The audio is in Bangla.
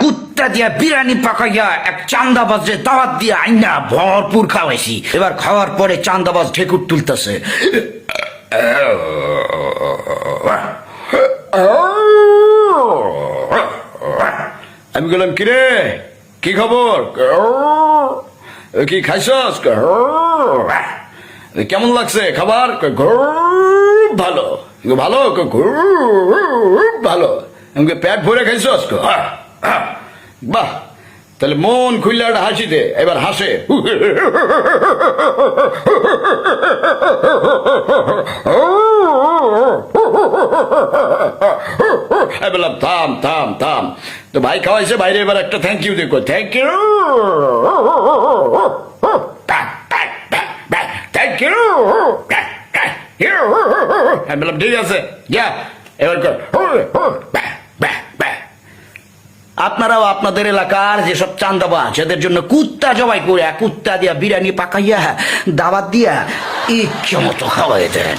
কুত্তা দিয়া বিরিয়ানি পাকাইয়া এক চান্দাবাজে দাওয়াত দিয়া আইনা ভরপুর খাওয়াইছি। এবার খাওয়ার পরে চান্দাবাজ ঠেকুর তুলতেছে। আমি বললাম কিরে? কি খবর? কি খাইছস? কেমন লাগছে খাবার? খুব ভালো? ভালো? ভালো আমাকে পেট ভরে খাইছস? বাহ, তাহলে মন খুললে একটা হাসি দে এবার হাসে। বললাম থাম থাম থাম। তো ভাই খাওয়াইছে, বাইরে এবার একটা থ্যাংক ইউ দেখো থ্যাংক ইউ থ্যাংক ইউ বললাম, ঠিক আছে, যা, এবার কর। আপনারাও আপনাদের এলাকার যেসব চান্দাবা যাদের জন্য কুত্তা জবাই করে, কুত্তা দিয়া বিরিয়ানি পাকাইয়া দাবাত দিয়া এই মতো খাওয়াই দেন।